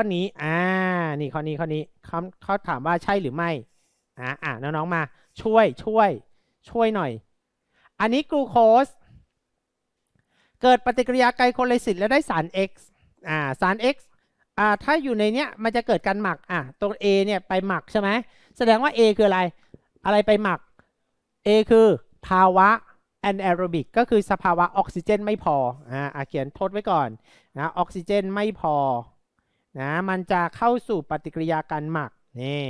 ข้อนี้ อ่า นี่ข้อนี้ข้อนี้เขาเขาถามว่าใช่หรือไม่ อ่าอ่าน้องๆมา ช่วยช่วย ช่วยหน่อย อันนี้กลูโคส เกิดปฏิกิริยาไกลโคไลซิสแล้วได้สาร X อ่า สาร X อ่า ถ้าอยู่ในเนี้ยมันจะเกิดการหมัก อะตรง A เนี่ยไปหมักใช่ไหม แสดงว่า A คืออะไร อะไรไปหมัก A คือภาวะ anaerobic ก็คือสภาวะออกซิเจนไม่พอ อ่าเขียนโทดไว้ก่อนนะ ออกซิเจนไม่พอ นะมันจะเข้าสู่ปฏิกิริยาการหมักนี่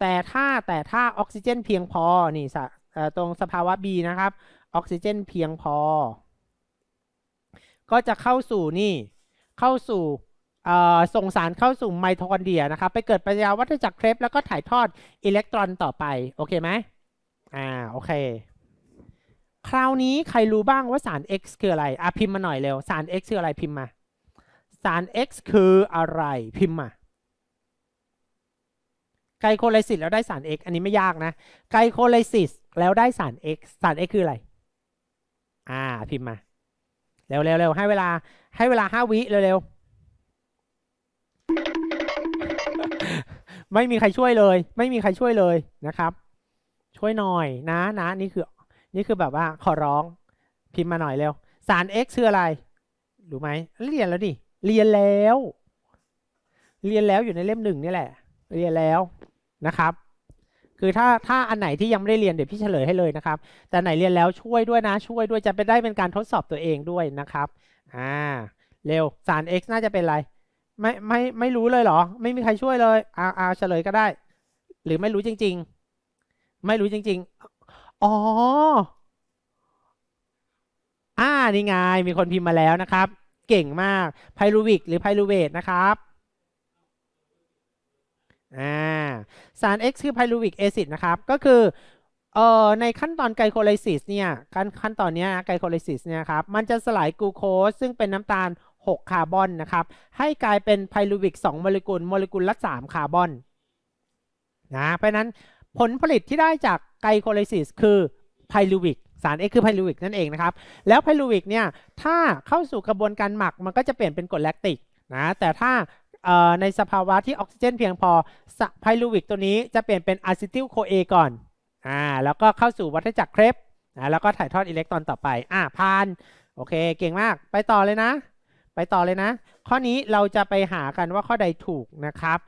แต่ถ้าแต่ถ้าออกซิเจนเพียงพอนี่สะเอ่อตรงสภาวะ B นะครับออกซิเจนเพียงพอ ก็จะเข้าสู่นี่เข้าสู่ส่งสารเข้าสู่ไมโทคอนเดรียนะครับ ไปเกิดปฏิกิริยาวัฏจักรเครปแล้วก็ถ่ายทอดอิเล็กตรอนต่อไป โอเคไหมอ่าโอเค คราวนี้ใครรู้บ้างว่าสาร X คืออะไรอะพิมพ์มาหน่อยเร็ว สาร X คืออะไรพิมพ์มา สาร X คืออะไรพิมพ์มาไกลโคไลซิสแล้วได้สาร X อันนี้ไม่ยากนะไกลโคไลซิสแล้วได้สาร X สาร X คืออะไร อ่าพิมพ์มา เร็วเร็วเร็วให้เวลาให้เวลาห้าวิเร็วเร็วไม่มีใครช่วยเลย ไม่มีใครช่วยเลยนะครับ ช่วยหน่อยนะนะนี่คือ นี่คือแบบว่าขอร้องพิมพ์มาหน่อยเร็ว สาร X คืออะไร รู้ไหมเรียนแล้วดิ เรียนแล้ว เรียนแล้วอยู่ในเล่มหนึ่งนี่แหละ เรียนแล้วนะครับ คือถ้าถ้าอันไหนที่ยังไม่ได้เรียนเดี๋ยวพี่เฉลยให้เลยนะครับ แต่ไหนเรียนแล้วช่วยด้วยนะ ช่วยด้วยจะไปได้เป็นการทดสอบตัวเองด้วยนะครับอ่าเร็วสาร X น่าจะเป็นอะไร ไม่ไม่ไม่รู้เลยเหรอ ไม่มีใครช่วยเลยเอาเอาเฉลยก็ได้ หรือไม่รู้จริง ๆ ไม่รู้จริง ๆ อ๋ออ่านี่ไงมีคนพิมพ์มาแล้วนะครับ เก่งมากไพรูวิกหรือไพรูเวทนะครับสาร X คือไพรูวิกแอซิดนะครับ ก็คือเอ่อในขั้นตอนไกลโคไลซิสเนี่ยขั้นขั้นตอนนี้ไกลโคไลซิสเนี่ยครับมันจะสลายกลูโคสซึ่งเป็นน้ำตาล 6 คาร์บอนนะครับ ให้กลายเป็นไพรูวิก 2 โมเลกุลโมเลกุลละ 3 คาร์บอนนะเพราะนั้นผลผลิตที่ได้จากไกลโคไลซิสคือไพรูวิก สาร X คือไพรูวิกนั่นเองนะครับ แล้วไพรูวิกเนี่ยถ้าเข้าสู่กระบวนการหมักมันก็จะเปลี่ยนเป็นกรดแลคติกนะแต่ถ้าในสภาวะที่ออกซิเจนเพียงพอสไพรูวิกตัวนี้จะเปลี่ยนเป็นอะซิติลโคเอก่อนอ่าแล้วก็เข้าสู่วัฏจักรเครปอ่าแล้วก็ถ่ายทอดอิเล็กตรอนต่อไปอ่าผ่านโอเคเก่งมากไปต่อเลยนะ ไปต่อเลยนะ ข้อนี้เราจะไปหากันว่าข้อใดถูกนะครับ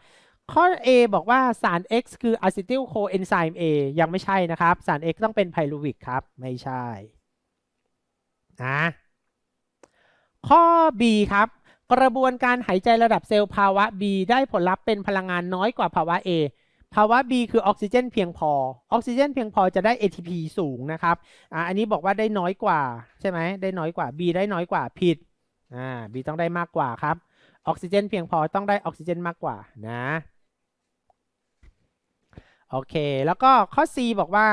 ข้อ A บอกว่าสาร X คืออะซิติลโคเอนไซม์ A ยังไม่ใช่นะครับ สาร X ต้องเป็นไพรูวิกครับ ไม่ใช่นะข้อ B ครับ กระบวนการหายใจระดับเซลล์ภาวะ B ได้ผลลัพธ์เป็นพลังงานน้อยกว่าภาวะ A ภาวะ B คือออกซิเจนเพียงพอ ออกซิเจนเพียงพอจะได้ ATP สูงนะครับอ่าอันนี้บอกว่าได้น้อยกว่า ใช่ไหมได้น้อยกว่า B ได้น้อยกว่าผิดอ่า B ต้องได้มากกว่าครับ ออกซิเจนเพียงพอต้องได้ออกซิเจนมากกว่านะ โอเค แล้วก็ข้อ C บอกว่า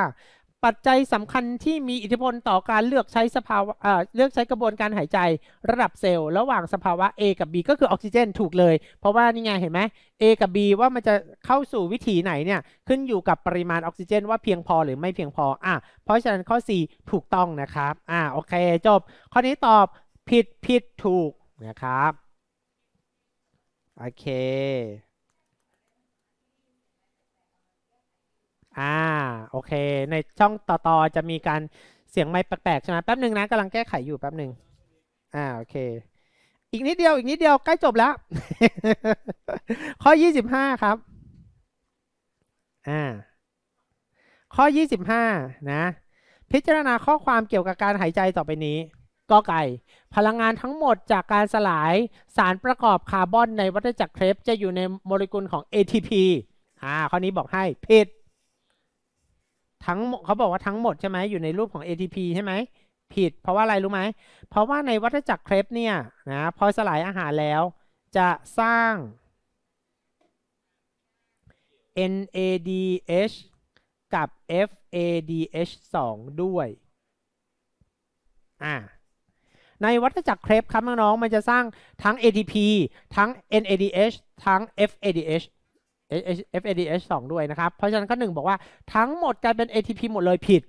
ปัจจัยสำคัญที่มีอิทธิพลต่อการเลือกใช้สภาวะเเลือกใช้กระบวนการหายใจระดับเซลล์ระหว่างสภาวะ A กับ B ก็คือออกซิเจนถูกเลย เพราะว่านี่ไงเห็นไหม A กับ B ว่ามันจะเข้าสู่วิถีไหนเนี่ยขึ้นอยู่กับปริมาณออกซิเจน ว่าเพียงพอหรือไม่เพียงพออะเพราะฉะนั้นข้อ C ถูกต้องนะครับอ่าโอเคจบ ข้อนี้ตอบผิดผิดถูกนะครับโอเค อ่าโอเค ในช่องต่อๆจะมีการเสียงไม่แปลกๆใช่ไหมแป๊บหนึ่งนะกำลังแก้ไขอยู่แป๊บหนึ่งอ่าโอเค อีกนิดเดียวอีกนิดเดียวใกล้จบแล้ว ข้อยี่สิบห้าครับอ่าข้อยี่สิบห้านะ พิจารณาข้อความเกี่ยวกับการหายใจต่อไปนี้กอไก่ พลังงานทั้งหมดจากการสลายสารประกอบคาร์บอนในวัฏจักรเครปจะอยู่ในโมเลกุลของ ATP อ่าข้อนี้บอกให้ผิด ทั้งเขาบอกว่าทั้งหมดใช่ไหมอยู่ในรูปของ ATP ใช่ไหมผิด เพราะว่าอะไรรู้ไหม เพราะว่าในวัฏจักรเครปเนี่ยนะพอสลายอาหารแล้ว จะสร้าง NADH กับ FADH2 ด้วยอ่าในวัฏจักรเครปครับน้องๆมันจะสร้างทั้ง ATP ทั้ง NADH ทั้ง FADH FADH 2 ด้วยนะครับ เพราะฉะนั้นข้อหนึ่งบอกว่าทั้งหมดกลายเป็น ATP หมดเลยผิด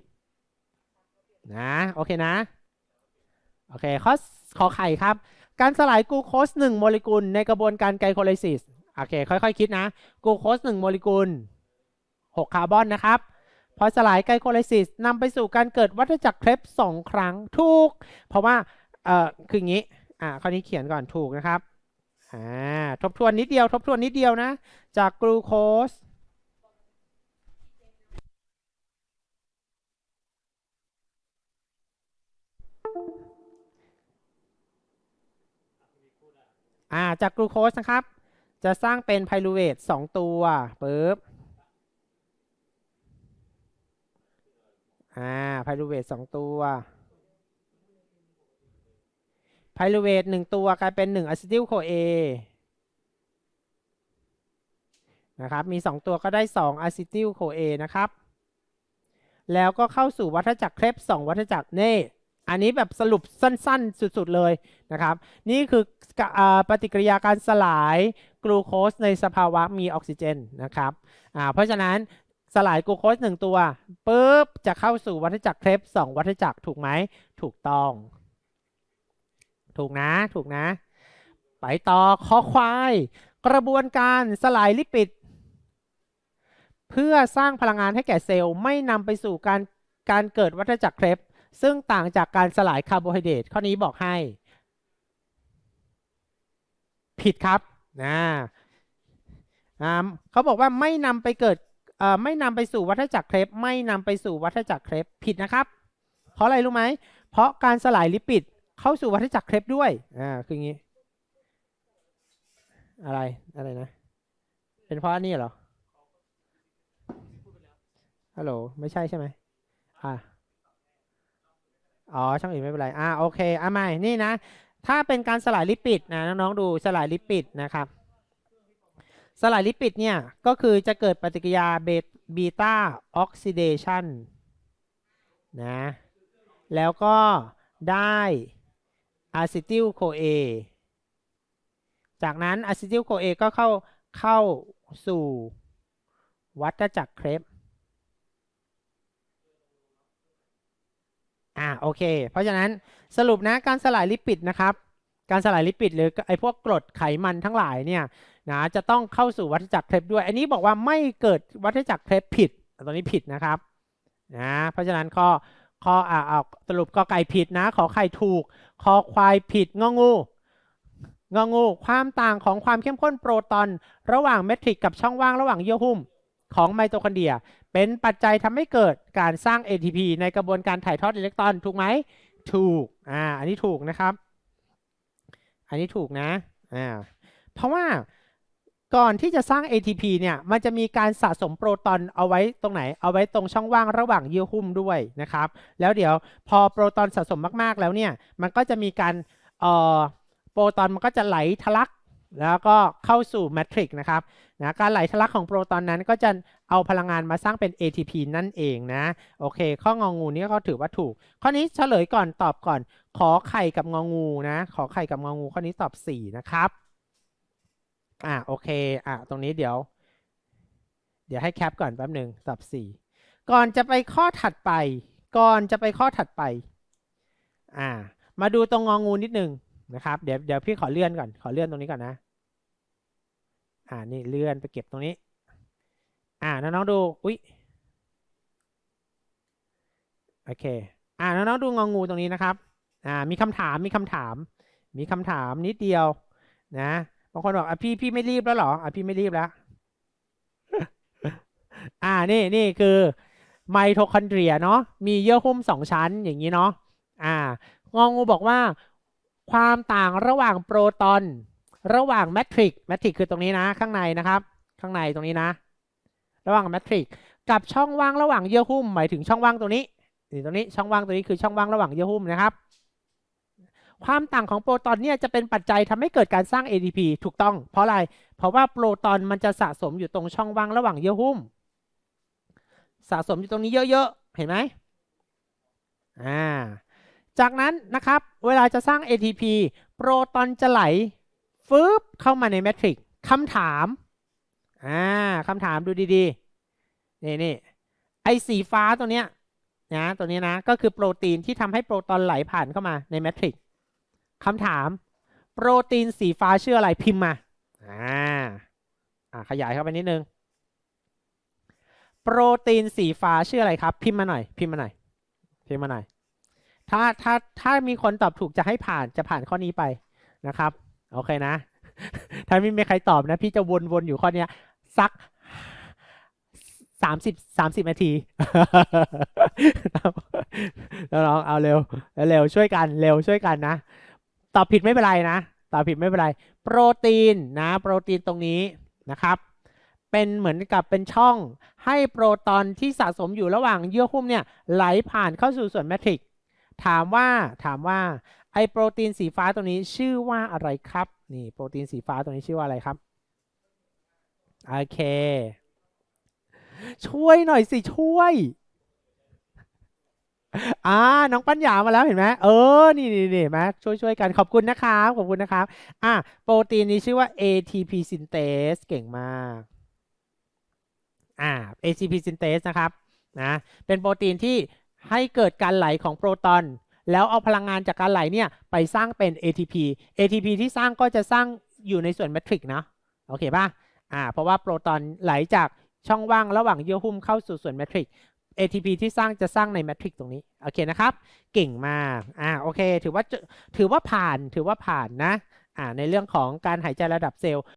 นะโอเคนะโอเคข้อขอไข่ครับ การสลายกลูโคส1โมเลกุลในกระบวนการไกลโคไลซิสโอเคค่อยๆคิดนะกลูโคสหนึ่งโมเลกุลหกคาร์บอนนะครับพอสลายไกลโคไลซิสนำไปสู่การเกิดวัฏจักรเครปสองครั้งถูก เพราะว่าเอ่อคืออย่างนี้อ่าข้อนี้เขียนก่อนถูกนะครับ อ่าทบทวนนิดเดียว ทบทวนนิดเดียวนะ จากกลูโคสอ่าจากกลูโคสนะครับ จะสร้างเป็นไพรูเวทสองตัวปึ๊บอ่าไพรูเวทสองตัว ไพรูเวทหนึ่งตัวกลายเป็นหนึ่งอะซิติลโคเอนะครับมี 2 ตัวก็ได้2อะซิติลโคเอนะครับ แล้วก็เข้าสู่วัฏจักรเครป2วัฏจักรเน่อันนี้แบบสรุปสั้นๆ สุดๆเลยนะครับ นี่คืออปฏิกิริยาการสลายกลูโคสในสภาวะมีออกซิเจนนะครับเพราะฉะนั้นสลายกลูโคสหนึ่งตัวปุ๊บจะเข้าสู่วัฏจักรเครป2วัฏจักรถูกไหมถูกต้อง ถูกนะถูกนะ ไปต่อคอควาย กระบวนการสลายลิปิด เพื่อสร้างพลังงานให้แก่เซลล์ไม่นำไปสู่การการเกิดวัฏจักรเครปซึ่งต่างจากการสลายคาร์โบไฮเดรตข้อนี้บอกให้ ผิดครับนะเขาบอกว่าไม่นำไปเกิดเอ่อไม่นำไปสู่วัฏจักรเครปไม่นำไปสู่วัฏจักรเครปผิดนะครับ เพราะอะไรรู้ไหมเพราะการสลายลิปิด เข้าสู่วัฏจักรเครปด้วยอ่าคืออย่างนี้ อะไรอะไรนะ เป็นเพราะนนี้เหรอฮัลโหลไม่ใช่ใช่ไหมอ่าอ๋อ ช่องอื่นไม่เป็นไร อ่า โอเค อะใหม่ นี่นะ ถ้าเป็นการสลายลิปิดนะ น้องๆ ดูสลายลิปิดนะครับ สลายลิปิดเนี่ย ก็คือจะเกิดปฏิกิริยาเบต้าออกซิเดชันนะ แล้วก็ได้ อะซิติลโคเอจากนั้นอะซิติลโคเอก็เข้าเข้าสู่วัฏจักรเครปอ่าโอเค เพราะฉะนั้นสรุปนะการสลายลิปิดนะครับ การสลายลิปิดหรือไอพวกกรดไขมันทั้งหลายเนี่ยนะจะต้องเข้าสู่วัฏจักรเครปด้วย อันนี้บอกว่าไม่เกิดวัฏจักรเครปผิดตรงนี้ผิดนะครับนะเพราะฉะนั้นข้อ ขออ่าเอาสรุปก็ไก่ผิดนะ ขอไข่ถูก คอควายผิดงองูงองู ความต่างของความเข้มข้นโปรตอน ระหว่างเมทริกกับช่องว่างระหว่างเยื่อหุ้มของไมโตคอนเดรีย เป็นปัจจัยทำให้เกิดการสร้าง ATP ในกระบวนการถ่ายทอดอิเล็กตรอนถูกไหม ถูก อ่า อันนี้ถูกนะครับ อันนี้ถูกนะ อ่า เพราะว่า ก่อนที่จะสร้าง ATP เนี่ย มันจะมีการสะสมโปรตอนเอาไว้ตรงไหน เอาไว้ตรงช่องว่างระหว่างเยื่อหุ้มด้วยนะครับ แล้วเดี๋ยวพอโปรตอนสะสมมากๆแล้วเนี่ย มันก็จะมีการเอ่อโปรตอนมันก็จะไหลทะลัก แล้วก็เข้าสู่แมทริกนะครับนะการไหลทะลักของโปรตอนนั้นก็จะเอาพลังงานมาสร้างเป็น ATP นั่นเองนะ โอเค ข้ององูนี้ก็ถือว่าถูก ข้อนี้เฉลยก่อนตอบก่อน ขอไข่กับงองูนะ ขอไข่กับงองูข้อนี้ตอบ 4 นะครับ อ่าโอเคอ่าตรงนี้เดี๋ยว เดี๋ยวให้แคปก่อนแป๊บหนึ่งตอบ4ก่อนจะไปข้อถัดไป ก่อนจะไปข้อถัดไป อ่า มาดูตรงงองูนิดนึงนะครับ เดี๋ยวเดี๋ยวพี่ขอเลื่อนก่อน ขอเลื่อนตรงนี้ก่อนนะ อ่านี่เลื่อนไปเก็บตรงนี้ อ่าน้องๆดู อุ๊ยโอเค อ่าน้องๆดูงองูตรงนี้นะครับ อ่ามีคำถามมีคำถาม มีคำถามนิดเดียวนะ บางคนบอกอะพี่พี่ไม่รีบแล้วหรออะพี่ไม่รีบแล้ว อ่านี่นี่คือไมโทคอนเดรียเนาะมีเยื่อหุ้มสองชั้นอย่างนี้เนาะอ่างองูบอกว่า ความต่างระหว่างโปรตอน ระหว่างแมทริกแมทริกคือตรงนี้นะ ข้างในนะครับ ข้างในตรงนี้นะ ระหว่างแมทริกกับช่องว่างระหว่างเยื่อหุ้ม หมายถึงช่องว่างตัวนี้นี่ตรงนี้ช่องว่างตัวนี้คือช่องว่างระหว่างเยื่อหุ้มนะครับ ความต่างของโปรตอนเนี่ยจะเป็นปัจจัยทำให้เกิดการสร้าง ATP ถูกต้อง เพราะอะไร เพราะว่าโปรตอนมันจะสะสมอยู่ตรงช่องว่างระหว่างเยื่อหุ้ม สะสมอยู่ตรงนี้เยอะๆ เห็นไหมอ่า จากนั้นนะครับ เวลาจะสร้าง ATP โปรตอนจะไหลฟืบเข้ามาในแมทริกคำถาม อ่าคำถามดูดีๆ นี่นี่ไอสีฟ้าตัวเนี้ยนะตัวนี้นะ ก็คือโปรตีนที่ทำให้โปรตอนไหลผ่านเข้ามาในแมทริก คำถาม โปรตีนสีฟ้าชื่ออะไรพิมพ์มาอ่าอ่าขยายเข้าไปนิดนึง โปรตีนสีฟ้าชื่ออะไรครับ พิมพ์มาหน่อย พิมพ์มาหน่อยพิมพ์มาหน่อยถ้าถ้าถ้ามีคนตอบถูกจะให้ผ่านจะผ่านข้อนี้ไปนะครับโอเคนะ ถ้าไม่มีใครตอบนะ พี่จะวนๆอยู่ข้อนี้สักสามสิบสามสิบนาทีแล้วลองเอาเร็วเร็วช่วยกันเร็วช่วยกันนะ ตอบผิดไม่เป็นไรนะตอบผิดไม่เป็นไร โปรตีนนะโปรตีนตรงนี้นะครับ เป็นเหมือนกับเป็นช่องให้โปรตอนที่สะสมอยู่ระหว่างเยื่อหุ้มเนี่ยไหลผ่านเข้าสู่ส่วนแมทริกถามว่าถามว่าไอโปรตีนสีฟ้าตัวนี้ชื่อว่าอะไรครับนี่โปรตีนสีฟ้าตัวนี้ชื่อว่าอะไรครับโอเค ช่วยหน่อยสิช่วย อ่า น้องปัญญามาแล้วเห็นไหมเออ นี่นี่นี่เห็นไหมช่วยช่วยกันขอบคุณนะครับ ขอบคุณนะครับ อะโปรตีนนี้ชื่อว่า ATP synthase เก่งมาก อ่า ATP synthase นะครับ นะ เป็นโปรตีนที่ให้เกิดการไหลของโปรตอน แล้วเอาพลังงานจากการไหลเนี่ย ไปสร้างเป็น ATP ATP ที่สร้างก็จะสร้างอยู่ในส่วนแมทริกนะ โอเคป่ะ อ่า เพราะว่าโปรตอนไหลจากช่องว่างระหว่างเยื่อหุ้มเข้าสู่ส่วนแมทริก ATP ที่สร้างจะสร้างในแมทริกตรงนี้ โอเคนะครับ เก่งมากอ่าโอเค ถือว่าถือว่าผ่านถือว่าผ่านนะอ่าในเรื่องของการหายใจระดับเซลล์